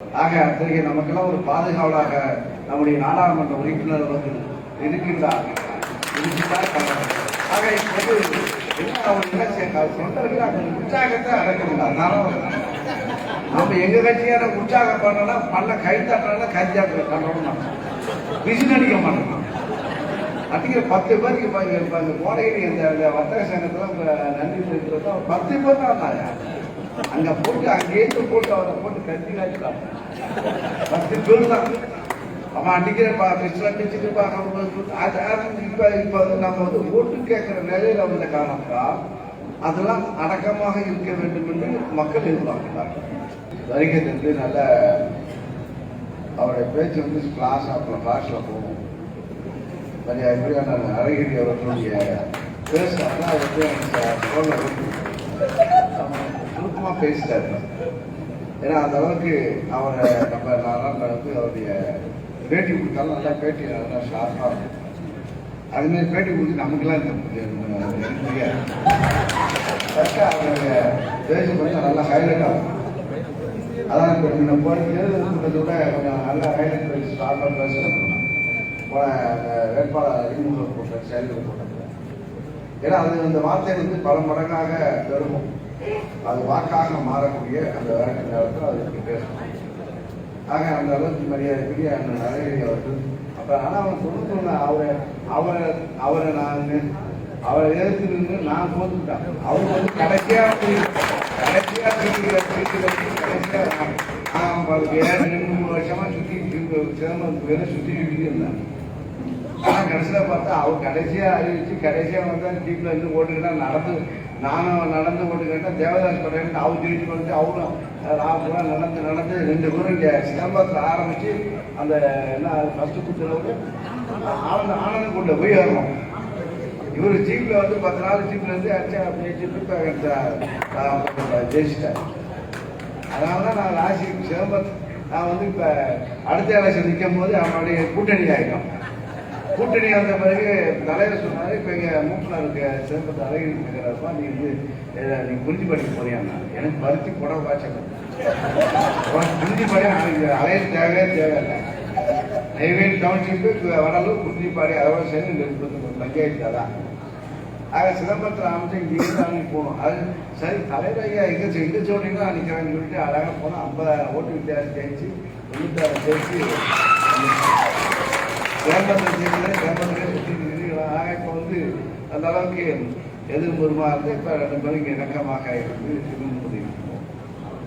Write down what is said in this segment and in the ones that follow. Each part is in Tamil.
ஆக அத்தகைய நமக்கெல்லாம் ஒரு பாதுகாவலாக நம்முடைய நாடாளுமன்ற உறுப்பினர் வந்து இருக்கின்றார் ஆக இப்போது என்ன தொண்டர்கள் அந்த உற்சாகத்தை அடக்கணும் நம்ம எங்க கட்சியான உற்சாகம் பண்ணலாம் பல்ல கை தட்டனா கஞ்சா கண்டணும் விசில் அடிக்க மாட்டோம் அடிக்கிற பத்து பேருக்கு பாருங்க இருப்பாங்க. கோடையில் இந்த வர்த்தக சங்கத்துல நன்றி பத்து பேர் தான் இருந்தாங்க அங்க போட்டு அங்கேயிருந்து போட்டு அவரை போட்டு கட்டி காய்ச்சலாம் பத்து பேர் தான். அவன் அடிக்கிறப்பா பா பிஸ்ல நம்ம அது அது இப்ப இப்ப நம்ம வந்து ஓட்டு கேட்கிற நிலையில வந்த காரணத்தால் அதெல்லாம் அடக்கமாக இருக்க வேண்டும் என்று மக்கள் எதிர்பார்க்கிறார்கள். வருகை தந்து நல்ல அவருடைய பேச்சு வந்து கிளாஸ் அப்புறம் கிளாஸ்ல போகும். மரியா இப்படியான அழகிரி அவர்களுடைய பேச அது வந்து எனக்கு சுருக்கமாக பேசிட்டாரு. ஏன்னா அந்த அளவுக்கு அவரை நம்ம நாளாக வந்து அவருடைய பேட்டி கொடுத்தாலும் நல்லா பேட்டி நல்லா ஷார்ப்பாக இருக்கும். அதுமாரி பேட்டி கொடுத்து நமக்கெல்லாம் இந்த முடியாது கரெக்டாக அவருடைய பேச்சு கொஞ்சம் நல்லா ஹைலைட் ஆகும் அதான் இப்போ நீங்கள் போய் தேர்தல் கொஞ்சம் நல்லா ஹைலைட் பேசி ஷார்ப்பாக பேசணும் போன அந்த வேட்பாளர் அறிமுக போட்ட செயல்கள் போட்டது ஏன்னா அது அந்த வார்த்தை வந்து பல மடங்காக பெருகும். அது வாக்காக மாறக்கூடிய அந்த வேலை நேரத்தில் அது இப்படி பேசணும் ஆக அந்த அளவுக்கு மரியாதைக்குரிய அந்த நரேந்திர அவர்கள் அப்புறம் ஆனால் அவன் தொண்ணூத்தொன்று அவரை அவரை அவரை நான் அவரை எதிர்த்து நின்று நான் தோத்துட்டேன் அவர் வந்து கடைசியாக போய் கடைசியாக சுற்றிக்கிற சுற்றிக்கிற கடைசியாக நான் ரெண்டு மூணு வருஷமா சுற்றி சிதம்பரத்துக்கு வேற சுற்றி சுற்றி இருந்தேன் ஆனால் கடைசியில பார்த்தா அவர் கடைசியா அறிவிச்சு கடைசியா வந்தால் ஜீப்ல இருந்து ஓட்டுக்கிட்டா நடந்து நானும் நடந்து ஓட்டுக்கிட்டா தேவதாஸ் படையிட்டு அவர் ஜெயிச்சு வந்து அவரும் நான் நடந்து நடந்து ரெண்டு பேரும் இங்கே சிதம்பரத்தில் ஆரம்பித்து அந்த என்ன ஃபஸ்ட்டு குத்துல ஆனந்த ஆனந்த கொண்டு போய் ஏறணும். இவர் ஜீப்பில் வந்து பத்து நாள் ஜீப்பில் இருந்து அடிச்சா அப்படியே ஜீப்பு ஜெயிச்சிட்டார். அதனால தான் நான் ராசி சிதம்பரம் நான் வந்து இப்போ அடுத்த எலெக்ஷன் நிற்கும் போது அவனுடைய கூட்டணி ஆகிடும் கூட்டணி வந்த பிறகு தலைவர் சொன்னாரு இப்ப எங்க மூப்பில் இருக்க சிதம்பரத்தை அழகிரி இருக்கிறப்பா நீ வந்து நீ குறிஞ்சி படிக்க போறியாண்ணா எனக்கு பருத்தி புடவை காய்ச்சல். உனக்கு குறிஞ்சி படி எனக்கு அலைய தேவையே தேவையில்லை. நெய்வேலி டவுன்ஷிப்பு வடலூர் குறிஞ்சிப்பாடி அதோட சேர்ந்து நிறுத்தத்துக்கு பஞ்சாயத்து அதான். ஆக சிதம்பரத்தில் அமைச்சு இங்கே இருந்து போகணும். அது சரி தலைவர் ஐயா எங்க எங்கே எங்க சொன்னீங்கன்னா சொல்லிட்டு அழகாக போனோம் ஐம்பதாயிரம் ஓட்டு வித்தியாசம் ஜெயிச்சு தொண்ணூத்தாயிரம் ஜெயிச்சு சிதம்பரத்தில் ஜெயிச்சு சுற்றி ஆக இப்போ வந்து அந்த அளவுக்கு எதிர்புறமா இருந்து இப்போ ரெண்டு பேரும் இணக்கமாக இருந்து திரும்ப முடியும்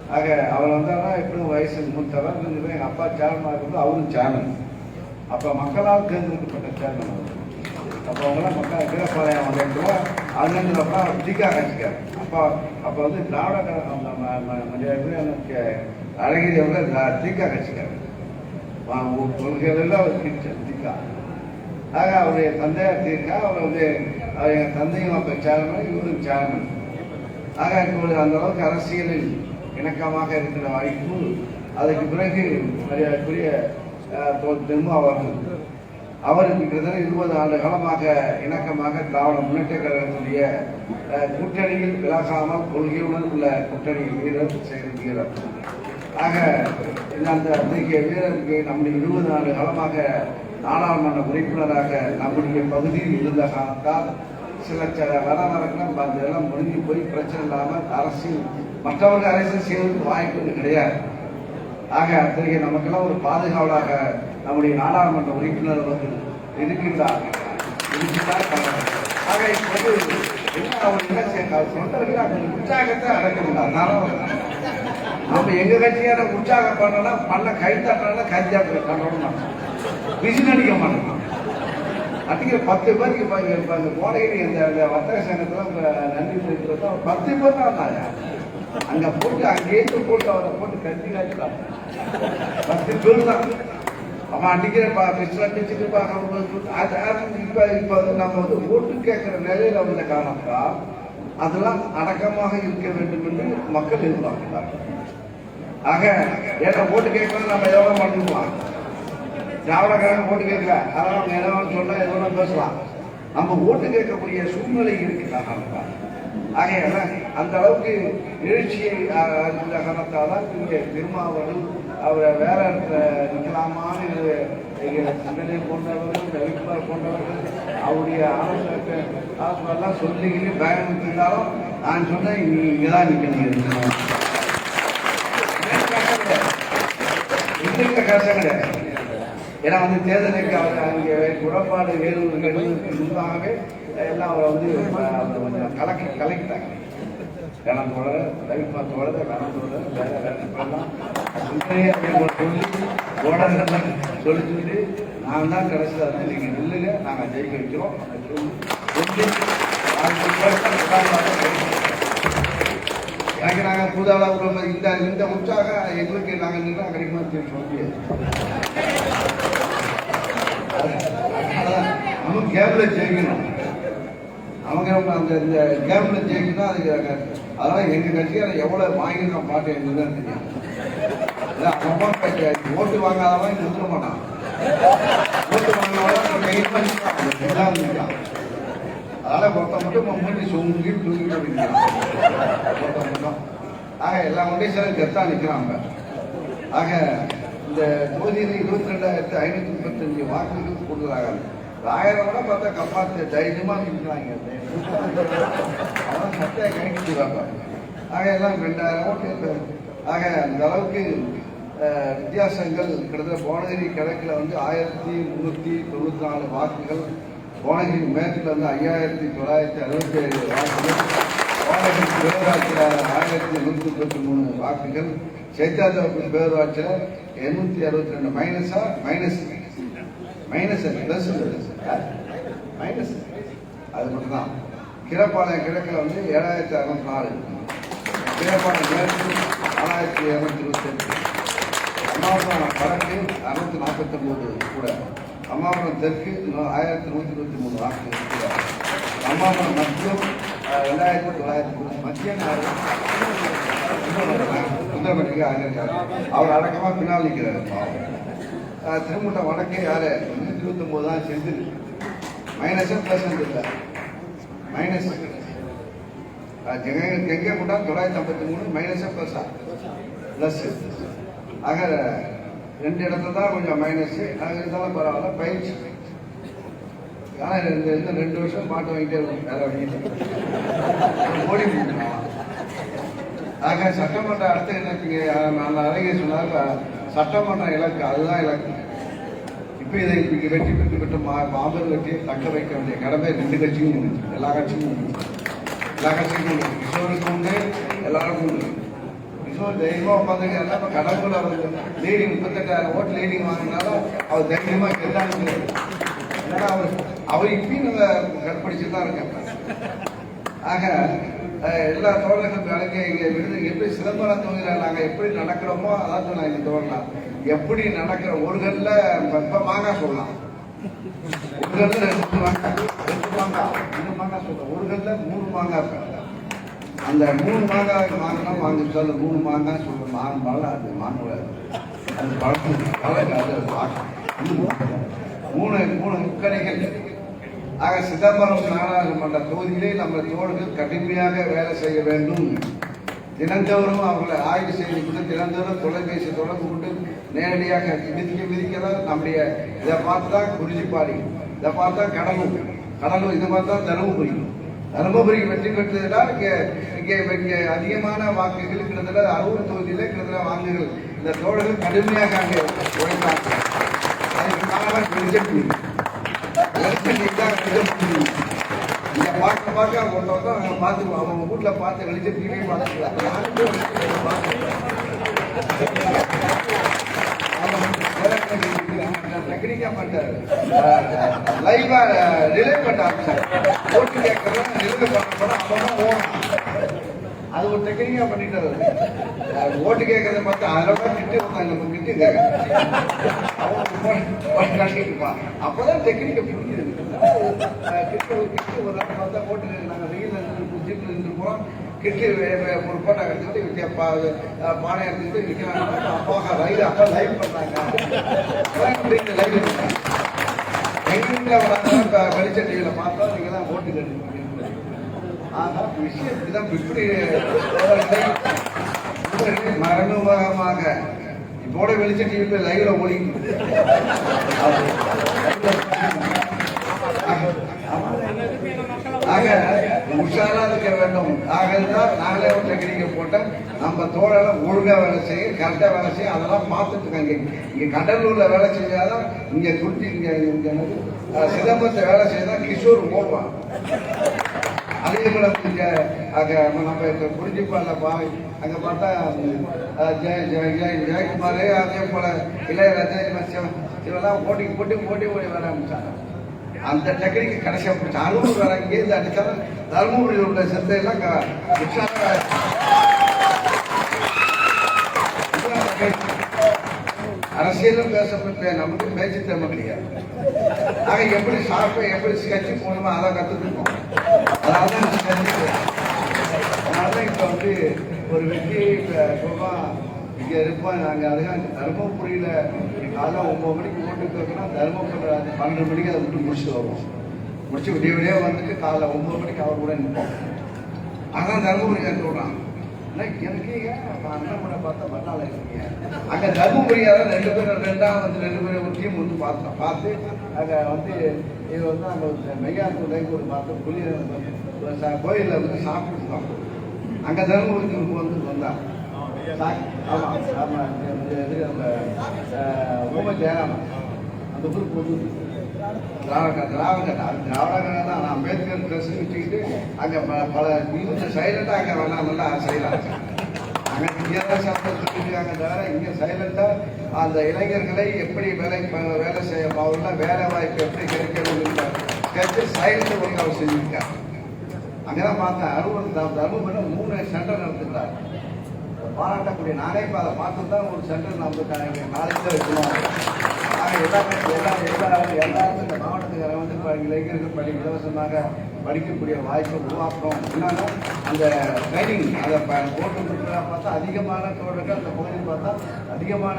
ஆக அவர் வந்தாருன்னா எப்படியும் வயசு மூத்தவர் ரெண்டு எங்கள் அப்பா சேர்மனாக இருக்கும்போது அவரும் சேர்மன் அப்போ மக்களால் தேர்ந்தெடுக்கப்பட்ட சேர்மன் அவர் அப்போ அவங்களாம் மக்கள் கீழப்பாளையம் வந்தப்போ அதுலேருந்து அப்பா கட்சிக்கார் அப்போ அப்போ வந்து திராவிட கழகம் மரியாதை எனக்கு அழகிரி அவர்கள் திகா கட்சிக்கார் கொள்கைகளெல்லாம் அவர் பிரிச்சார் ஆக அவருடைய தந்தையார் தீர்க்கா அவர் வந்து அவர் எங்கள் தந்தையும் அப்போ சேர்மன் இவரும் சேர்மன் ஆக இப்பொழுது அந்த அளவுக்கு அரசியலில் இணக்கமாக இருக்கிற வாய்ப்பு அதுக்கு பிறகு மரியாதைக்குரிய அஹ், அவர்கள். அவர் கிட்டத்தட்ட இருபது ஆண்டு காலமாக இணக்கமாக திராவிட முன்னேற்ற கழகத்துடைய கூட்டணியில் விலகாமல் கொள்கையுடன் உள்ள கூட்டணியில் வீரர் செயல் வீரர் ஆக அந்த அத்தகைய வீரருக்கு நம்முடைய இருபது ஆண்டு காலமாக நாடாளுமன்ற உறுப்பினராக நம்முடைய பகுதியில் இருந்த காலத்தால் சில சில வரலாறுகள் அந்த எல்லாம் முடிஞ்சு போய் பிரச்சனை இல்லாமல் அரசியல் மற்றவர்கள் அரசியல் செய்வதற்கு வாய்ப்பு கிடையாது. ஆக அத்தகைய நமக்கெல்லாம் ஒரு பாதுகாவலாக நம்முடைய நாடாளுமன்ற உறுப்பினர் வந்து இருக்கின்றார் ஆக இப்போது என்ன அவர் என்ன செய்ய தொண்டர்கள் அந்த உற்சாகத்தை அடக்க முடியாது நம்ம எங்க கட்சியான உற்சாகம் பண்ணனா பண்ண கை தட்டினா கஞ்சா கண்டணும் விசில் அடிக்க மாட்டோம். அடிக்கிற பத்து பேருக்கு இப்போ இப்போ அந்த கோடையில் இந்த வர்த்தக சங்கத்தில் நன்றி தெரிவிக்கிறதா? பத்து பேர் தான் இருந்தாங்க அங்க போட்டு அங்கேயிருந்து போட்டு அவரை போட்டு கட்டி காட்டுறாங்க பத்து பேர் தான். அவன் அடிக்கிற பா பிஸ்ல அடிச்சுட்டு அது அது இப்போ நம்ம வந்து ஓட்டு கேட்குற நிலையில் வந்த காரணத்தால் அதெல்லாம் அடக்கமாக இருக்க வேண்டும் என்று மக்கள் எதிர்பார்க்கிறார்கள். ஆக ஏன்னா ஓட்டு கேட்கறது நம்ம எவ்வளவு பண்ணிக்கலாம் திராவிடக்காரங்க ஓட்டு கேட்கல. அதெல்லாம் நம்ம எதாவது சொன்னால் சொன்னா பேசலாம். நம்ம ஓட்டு கேட்கக்கூடிய சூழ்நிலை இருக்கு காரணத்தால் ஆகையால அந்த அளவுக்கு எழுச்சியை இருந்த காரணத்தால் தான் இங்கே திருமாவளவன் அவரை வேற இடத்துல நிற்கலாமான்னு சிந்தனை போன்றவர்கள் ரவிக்குமார் போன்றவர்கள் அவருடைய ஆலோசனை எல்லாம் சொல்லிக்கிட்டு பயணம் இருந்தாலும் நான் சொன்னேன் இங்கே தான் நிற்கணும் இருக்க கஷ்டம் கிடையாது ஏன்னா வந்து தேர்தலுக்கு அவர் அங்கே குடப்பாடு வேலூருக்கு முன்பாகவே எல்லாம் அவரை வந்து அவரை கொஞ்சம் கலக்கி கலக்கிட்டாங்க. கணத்தோட ரவிக்குமாரத்தோட கணத்தோட வேற வேற இப்பெல்லாம் உண்மையே சொல்லி சொல்லி சொல்லி நான் தான் கடைசியில் வந்து நீங்கள் நில்லுங்க நாங்கள் ஜெயிக்க வைக்கிறோம். சொல்லி எனக்கு நாங்கள் புதாள இந்த இந்த உற்சாகம் எங்களுக்கு நாங்கள் நின்றா கிடைக்குமா சொல்லி நம்ம கேபில் ஜெயிக்கணும். அவங்க அந்த இந்த கேபில் ஜெயிக்கணும் அதுக்கு அதெல்லாம் எங்கள் கட்சியில் எவ்வளோ வாங்கியிருக்கோம் பாட்டு எங்களுக்கு தான் தெரியும் இல்லை அவங்க அப்பா ஓட்டு வாங்காதவன் இங்க நிறுத்த மாட்டான் ஓட்டு வாங்கினவன் கையில் பண்ணிக்கலாம் நிற்கலாம் அதனால ஒருத்தன் மட்டும் மூட்டி சொங்கி தூங்கிட்டு நிற்கிறான் ஒருத்தன் மட்டும். ஆக எல்லா முன்னேஸ்வரம் கெத்தா நிற்கிறாங்க ஆக இந்த தொகுதியில் இருபத்தி ரெண்டாயிரத்தி ஐநூத்தி முப்பத்தஞ்சு வாக்குகள் கூடுதலாக ஆயிரம் கூட பார்த்தா கப்பாத்து தைரியமா நிற்கிறாங்க அவன் சட்டையை கைக்கிட்டுறாங்க ஆக எல்லாம் ரெண்டாயிரம் ஓட்டு ஆக அந்த அளவுக்கு வித்தியாசங்கள் கிட்டத்தட்ட போனகிரி கிழக்கில் வந்து ஆயிரத்தி முந்நூற்றி தொண்ணூற்றி நாலு வாக்குகள் போனகிரி மேற்கில் வந்து ஐயாயிரத்தி தொள்ளாயிரத்தி அறுபத்தி ஏழு வாக்குகள் போனகிரி பேரூராட்சியில் ஆயிரத்தி நூற்றி தொண்ணூற்றி மூணு வாக்குகள் சேத்தாத்தோப்பு பேரூராட்சியில் எண்ணூற்றி அறுபத்தி ரெண்டு மைனஸா மைனஸ் மைனஸ் பிளஸ் மைனஸ் அது மட்டும்தான். கிழப்பாளையம் கிழக்கில் வந்து ஏழாயிரத்தி அறுநூத்தி நாலு. கிழப்பாளையம் மேற்கு நாலாயிரத்தி இரநூத்தி இருபத்தெட்டு அம்மாபுரம் வடக்கு அறுநூத்தி நாற்பத்தி ஒன்பது கூட. அம்மாபுரம் தெற்கு ஆயிரத்தி நூற்றி இருபத்தி மூணு வாக்கு அம்மாபுரம் மத்தியம் ரெண்டாயிரத்தி தொள்ளாயிரத்தி மூணு மத்திய யாரு? சுந்தரமணிக்கு அவர் அடக்கமா பின்னால் நிற்கிறார். பாவம். வடக்கே திருமுட்டம் யாரு? நூற்றி இருபத்தி ஒன்பது தான் செந்தில். மைனஸ் பிளஸ் இல்லை. மைனஸ் கெங்கே கூட்டா தொள்ளாயிரத்தி ஐம்பத்தி மூணு மைனஸ் பிளஸ்ஸா பிளஸ் ஆக ரெண்டு இடத்துல தான் கொஞ்சம் மைனஸ் அது இருந்தாலும் பரவாயில்ல பயிற்சி ஆனால் இந்த ரெண்டு வருஷம் பாட்டு வாங்கிட்டே இருக்கும் வேற வழி ஓடி ஆக சட்டமன்ற அடுத்த இலக்கு நான் அழகே சொன்னார் சட்டமன்ற இலக்கு அதுதான் இலக்கு. இப்போ இதை இங்கே வெற்றி பெற்று பெற்று மா மாபெரும் வெற்றியை தக்க வைக்க வேண்டிய கடமை ரெண்டு கட்சியும் எல்லா கட்சியும் எல்லா கட்சிக்கும் உண்டு. உண்டு எல்லாருக்கும் உண்டு. கிஷோர் தைரியமா உட்காந்து இப்போ கடவுள் அவர் லீடிங் முப்பத்தெட்டாயிரம் ஓட்டு லீடிங் வாங்கினாலும் அவர் தைரியமாக கேட்டாங்க ஏன்னா அவர் அவர் இப்பயும் நம்ம கடைப்பிடிச்சு தான் இருக்காங்க ஆக எல்லா தோழர்களும் கலங்க இங்கே விருது எப்படி சிதம்பரம் தொகுதியில் நாங்கள் எப்படி நடக்கிறோமோ அதான் சொன்னாங்க இந்த தோழலாம் எப்படி நடக்கிற ஒரு கல்ல இப்ப மாங்காய் சொல்லலாம். ஒரு கல்ல ரெண்டு மாங்காய் ரெண்டு மாங்காய் மூணு மாங்காய் சொல்லலாம் ஒரு கல்ல மூணு மாங்காய் இருக்காங்க. அந்த மூணு மாங்காய் வாங்கினா வாங்கிட்டு சொல்ல மூணு மாங்காய் சொல்ற மான் பழம் அது மாங்குல அது பழம் அது மூணு மூணு முக்கணிகள் ஆக சிதம்பரம் நாடாளுமன்ற தொகுதியிலே நம்ம தோழர்கள் கடுமையாக வேலை செய்ய வேண்டும். தினந்தோறும் அவர்களை ஆய்வு செய்து கொண்டு தினந்தோறும் தொலைபேசி தொடர்பு கொண்டு நேரடியாக விதிக்க தான் நம்முடைய இதை பார்த்தா குறிஞ்சிப்பாடி இதை பார்த்தா தான் கடலூர். கடலூர் இதை பார்த்தா தனமும் தருமபுரி. தருமபுரி வெற்றி பெற்றதுனால் இங்கே இங்கே இங்கே அதிகமான வாக்குகள் கிட்டத்தட்ட அறுபது தொகுதியில் கிட்டத்தட்ட வாக்குகள். இந்த தோழர்கள் கடுமையாக அங்கே உழைத்தாங்க அதுக்கு காரணம் பிஜேபி. இங்க பார்க்க பார்க்க ஒருத்த வந்து அவங்க பார்த்து அவங்க வீட்டில் பார்த்து வெளிச்சம் டிவி டெக்னிக்கா பண்ணிட்டாரு லைவா ரிலே பண்ண ஓட்டு கேட்கறத ரிலே பண்ண போனா அப்பதான் ஓடும் அது ஒரு டெக்னிக்கா பண்ணிட்டாரு அவரு. ஓட்டு கேட்கறத பார்த்து அதோட கிட்டு வந்தாங்க நம்ம கிட்டு கட்டிட்டுப்பான் அப்பதான் டெக்னிக்கை புரிஞ்சுது அஹ் ஒரு கிட்டு ஒரு பார்த்தா ஓட்டு நாங்கள் வெயில் இருந்து ஜீப்பில் இருந்து போகிறோம் கிட்டு வே- வே- ஒரு எடுத்துக்கிட்டு பா அஹ் பானை எடுத்துக்கிட்டு விற்கிறாங்க அப்பாக லைவ் அப்பா லைவ் பண்ணாங்க லைவ் பண்ணாங்க எங்க வீட்டில் வெளிச்ச டிவியில் பார்த்தா நீங்கள் தான் ஓட்டு கட்டுங்க ஆனால் விஷயம் இப்படிதான். இப்படி மரணமாக இப்போட வெளிச்ச டிவி போய் லைவ்ல ஓடிக்கிட்டு ஆக உஷாரா இருக்க வேண்டும். ஆக நாங்களே ஒரு டெக்னிக்கை போட்டோம். நம்ம தோழலை ஒழுங்கா வேலை செய்ய கரெக்டா வேலை செய்ய அதெல்லாம் பார்த்துட்டு இருக்காங்க. இங்க கடலூர்ல வேலை செஞ்சாதான் இங்க துட்டி இங்க இங்கே சிதம்பரத்தை வேலை செய்தா கிஷோர் ஓடுவான் அதே போல இங்க அங்க நம்ம இப்ப குறிஞ்சிப்பால பா அங்க பார்த்தா ஜெய ஜெய ஜெய ஜெயக்குமார் அதே போல இளையராஜா இவன் சிவ- போட்டி போட்டி போட்டி ஓடி வர ஆரம்பிச்சாங்க அந்த டெக்னிக் கடைசியாக போச்சு அறுபது வேற இங்கேருந்து அடித்தாலும் தருமபுரியில் உள்ள சித்தை அரசியலும் பேசப்பட்ட நமக்கு பேச்சு திறமை கிடையாது. ஆக எப்படி ஷார்ப்பை எப்படி ஸ்கெட்சு போகணுமோ அதை கற்றுக்கணும் அதனால தான் அதனால தான் இப்போ வந்து ஒரு வெற்றி இப்போ இங்கே இருப்போம் நாங்கள் அதுதான் தருமபுரியில் காலைல ஒம்பது மணிக்கு ஓட்டு கேட்கணும் தருமபுரி அது பன்னெண்டு மணிக்கு அதை விட்டு முடிச்சு வருவோம். முடிச்சு விடிய விடிய வந்துட்டு காலைல ஒம்பது மணிக்கு அவர் கூட நிற்போம் அதான் தருமபுரி சேர்ந்து விடுறான் எனக்கு ஏன் அண்ணன் கூட பார்த்தா மறுநாள் இருக்கீங்க அங்கே தர்மபுரியார ரெண்டு பேரும் ரெண்டாவது வந்து ரெண்டு பேரும் ஒரு டீம் வந்து பார்த்தோம் பார்த்து அங்கே வந்து இது வந்து அங்கே மெய்யாத்தூர் லைக்கூர் பார்த்து புளி கோயிலில் வந்து சாப்பிட்டு அங்கே தர்மபுரிக்கு வந்து வந்தான் ஆமாம் ஆமா ஆமா இந்த இது நம்ம ஊம ஜெயராமன் அந்த ஊருக்கு வந்து திராவிட திராவிட திராவிட தான் நான் அம்பேத்கர் ட்ரெஸ் வச்சுக்கிட்டு அங்கே ப- பல இருந்து சைலண்டாக அங்கே வேணாம் நல்லா செய்யலாம் அங்கே தான் சட்டம் சொல்லியிருக்காங்க தவிர இங்கே சைலண்டாக அந்த இளைஞர்களை எப்படி வேலை வேலை செய்ய அவர்கள வேலை வாய்ப்பு எப்படி கிடைக்கிறது கேட்டு சைலண்ட் ஒழுங்கு செஞ்சுருக்காங்க அங்கே தான் பார்த்தேன் அறுபது தர்மபுரி மூணு சென்டர் நடத்துக்கிறார் பாராட்டக்கூடிய நானே இப்போ அதை பார்த்து தான் ஒரு சென்டர் நம்ம இங்கே நாளைக்கு தான் வைக்கணும் எல்லாமே எல்லா எல்லாரும் எல்லாரும் இந்த மாவட்டத்துக்கு வந்து இப்போ இளைஞர்கள் படி இலவசமாக படிக்கக்கூடிய வாய்ப்பை உருவாக்குறோம். என்னன்னா அந்த ட்ரைனிங் அதை போட்டு கொடுக்குறா பார்த்தா அதிகமான தோழர்கள் அந்த பகுதியில் பார்த்தா அதிகமான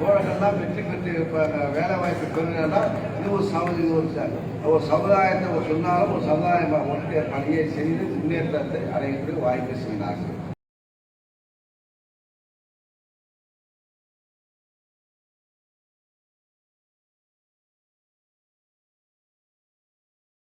தோழர்கள்லாம் வெற்றி பெற்று இப்போ வேலை வாய்ப்பு பெறுகிறதா இது ஒரு சம இது ஒரு ஒரு சமுதாயத்தை ஒரு சொன்னாலும் ஒரு சமுதாயம் ஒன்றிய பணியை செய்து முன்னேற்றத்தை அடையக்கூடிய வாய்ப்பு செய்கிறார்கள்.